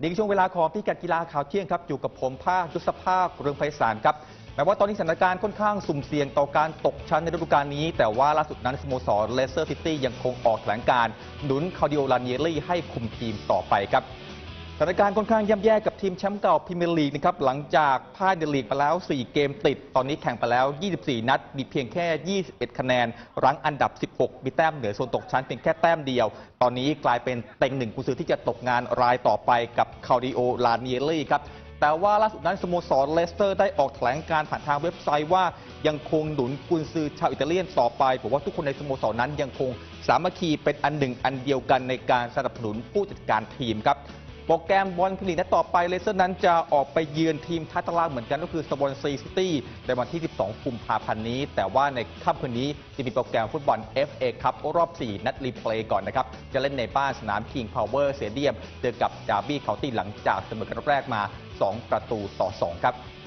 นี่คือช่วงเวลาของพิกัดกีฬาข่าวเที่ยงครับอยู่กับผมภาคยุทธภาคเรืองไพศาลครับแม้ว่าตอนนี้สถานการณ์ค่อนข้างสุ่มเสี่ยงต่อการตกชั้นในฤดูกาลนี้ แต่ว่าล่าสุดนั้นสโมสรเลสเตอร์ซิตี้ยังคงออกแถลงการหนุนคาร์ดิโอลานเยรี่ให้คุมทีมต่อไปครับ สถานการณ์ค่อนข้างย่ำแย่กับทีมแชมป์เก่าพรีเมียร์ลีกนะครับหลังจากพ่ายในลีกไปแล้ว 4 เกมติด ตอนนี้แข่งไปแล้ว 24 นัด มีเพียงแค่ 21 คะแนน รั้งอันดับ 16 มีแต้มเหนือโซนตกชั้นเพียงแค่แต้มเดียว ตอนนี้กลายเป็นเต็งหนึ่งกุญซือที่จะตกงานรายต่อไปกับคาริโอลาเนียรี่ครับแต่ว่าล่าสุดนั้นสโมสรเลสเตอร์ได้ออกแถลงการผ่านทางเว็บไซต์ว่ายังคงหนุนกุนซือชาวอิตาเลียนต่อไปบอกว่าทุกคนในสโมสรนั้นยังคงสามัคคีเป็นอันหนึ่งอันเดียวกันในการสนับสนุนผู้จัดการทีมครับ โปรแกรมบอลพลีนัดต่อไปเลสเตอร์นั้นจะออกไปเยือนทีมท้ายตารางเหมือนกันก็คือสบอนซีซิตี้ในวันที่ 12 กุมภาพันธ์นี้ แต่ว่าในค่ำคืนนี้จะมีโปรแกรมฟุตบอล FA ครับรอบ 4 นัดรีเพลย์ก่อนนะครับ จะเล่นในบ้านสนาม King Power Stadium เจอกับดาร์บี้เคาน์ตี้หลังจากเสมอกันรอบแรกมา 2 ประตูต่อ 2 ครับ